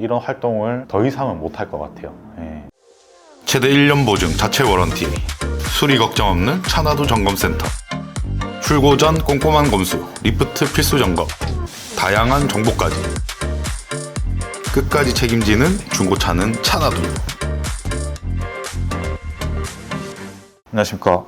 이런 활동을 더 이상은 못 할 것 같아요. 예. 최대 1년 보증 자체 워런티 수리 걱정 없는 차나도 점검센터 출고 전 꼼꼼한 검수 리프트 필수 점검 다양한 정보까지 끝까지 책임지는 중고차는 차나도 안녕하십니까.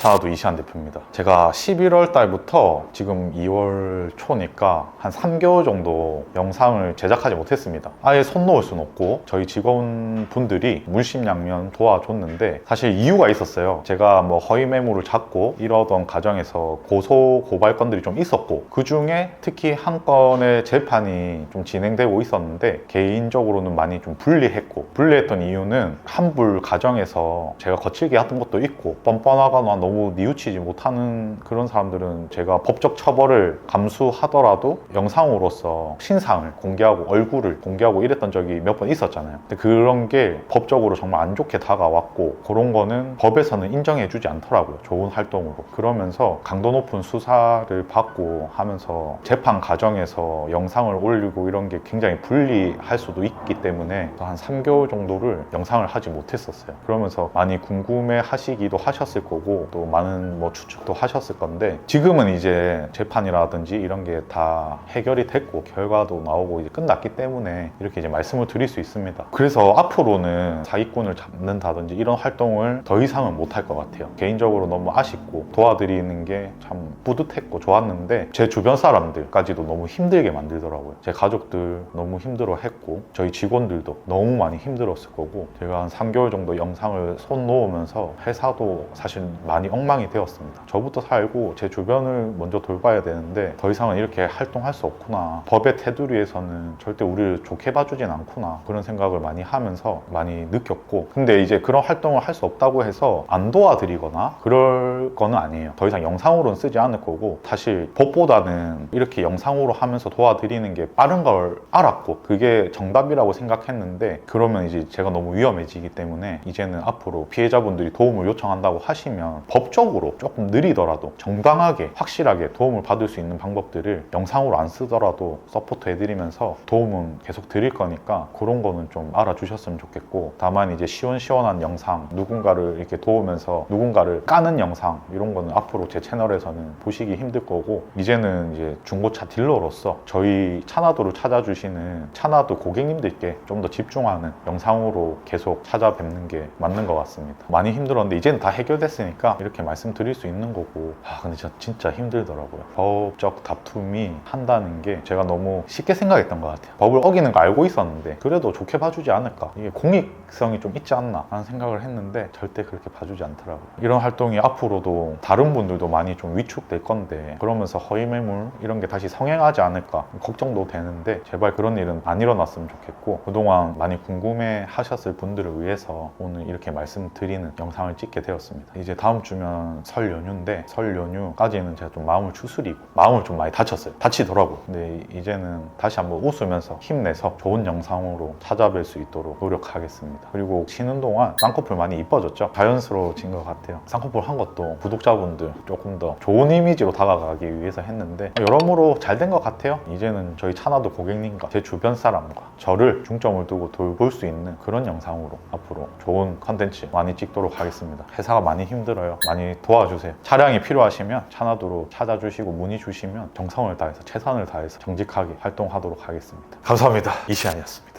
차도 이시안 대표입니다. 제가 11월 달부터 지금 2월 초니까 한 3개월 정도 영상을 제작하지 못했습니다. 아예 손 놓을 수는 없고 저희 직원분들이 물심양면 도와줬는데 사실 이유가 있었어요. 제가 뭐 허위 매물을 잡고 이러던 과정에서 고소 고발 건들이 좀 있었고 그 중에 특히 한 건의 재판이 좀 진행되고 있었는데 개인적으로는 많이 좀 불리했고 불리했던 이유는 환불 과정에서 제가 거칠게 했던 것도 있고 뻔뻔하거나 너무 뉘우치지 못하는 그런 사람들은 제가 법적 처벌을 감수하더라도 영상으로서 신상을 공개하고 얼굴을 공개하고 이랬던 적이 몇 번 있었잖아요. 근데 그런 게 법적으로 정말 안 좋게 다가왔고 그런 거는 법에서는 인정해주지 않더라고요. 좋은 활동으로. 그러면서 강도 높은 수사를 받고 하면서 재판 과정에서 영상을 올리고 이런 게 굉장히 불리할 수도 있기 때문에 한 3개월 정도를 영상을 하지 못했었어요. 그러면서 많이 궁금해 하시기도 하셨을 거고 또 많은 뭐 추측도 하셨을 건데 지금은 이제 재판이라든지 이런 게 다 해결이 됐고 결과도 나오고 이제 끝났기 때문에 이렇게 이제 말씀을 드릴 수 있습니다. 그래서 앞으로는 사기꾼을 잡는다든지 이런 활동을 더 이상은 못 할 것 같아요. 개인적으로 너무 아쉽고 도와드리는 게 참 뿌듯했고 좋았는데 제 주변 사람들까지도 너무 힘들게 만들더라고요. 제 가족들 너무 힘들어 했고 저희 직원들도 너무 많이 힘들었을 거고 제가 한 3개월 정도 영상을 손 놓으면서 회사도 사실 많이 엉망이 되었습니다. 저부터 살고 제 주변을 먼저 돌봐야 되는데 더 이상은 이렇게 활동할 수 없구나. 법의 테두리에서는 절대 우리를 좋게 봐주진 않구나. 그런 생각을 많이 하면서 많이 느꼈고 근데 이제 그런 활동을 할 수 없다고 해서 안 도와드리거나 그럴 거는 아니에요. 더 이상 영상으로는 쓰지 않을 거고 사실 법보다는 이렇게 영상으로 하면서 도와드리는 게 빠른 걸 알았고 그게 정답이라고 생각했는데 그러면 이제 제가 너무 위험해지기 때문에 이제는 앞으로 피해자분들이 도움을 요청한다고 하시면 법 적으로 조금 느리더라도 정당하게 확실하게 도움을 받을 수 있는 방법들을 영상으로 안 쓰더라도 서포트 해드리면서 도움은 계속 드릴 거니까 그런 거는 좀 알아주셨으면 좋겠고 다만 이제 시원시원한 영상 누군가를 이렇게 도우면서 누군가를 까는 영상 이런 거는 앞으로 제 채널에서는 보시기 힘들 거고 이제는 이제 중고차 딜러로서 저희 차나도를 찾아주시는 차나도 고객님들께 좀 더 집중하는 영상으로 계속 찾아뵙는 게 맞는 것 같습니다. 많이 힘들었는데 이제는 다 해결됐으니까 이렇게 말씀드릴 수 있는 거고 아 근데 진짜, 진짜 힘들더라고요. 법적 다툼이 한다는 게 제가 너무 쉽게 생각했던 것 같아요. 법을 어기는 거 알고 있었는데 그래도 좋게 봐주지 않을까 이게 공익성이 좀 있지 않나 하는 생각을 했는데 절대 그렇게 봐주지 않더라고요. 이런 활동이 앞으로도 다른 분들도 많이 좀 위축될 건데 그러면서 허위 매물 이런 게 다시 성행하지 않을까 걱정도 되는데 제발 그런 일은 안 일어났으면 좋겠고 그동안 많이 궁금해 하셨을 분들을 위해서 오늘 이렇게 말씀드리는 영상을 찍게 되었습니다. 이제 다음 주면 설 연휴인데 설 연휴까지는 제가 좀 마음을 추스리고 마음을 좀 많이 다쳤어요. 다치더라고요. 근데 이제는 다시 한번 웃으면서 힘내서 좋은 영상으로 찾아뵐 수 있도록 노력하겠습니다. 그리고 쉬는 동안 쌍꺼풀 많이 이뻐졌죠? 자연스러워진 것 같아요. 쌍꺼풀 한 것도 구독자분들 조금 더 좋은 이미지로 다가가기 위해서 했는데 여러모로 잘 된 것 같아요. 이제는 저희 차나도 고객님과 제 주변 사람과 저를 중점을 두고 돌볼 수 있는 그런 영상으로 앞으로 좋은 컨텐츠 많이 찍도록 하겠습니다. 회사가 많이 힘들어요. 많이 도와주세요. 차량이 필요하시면 차나도로 찾아주시고 문의 주시면 정성을 다해서 최선을 다해서 정직하게 활동하도록 하겠습니다. 감사합니다. 이시안이었습니다.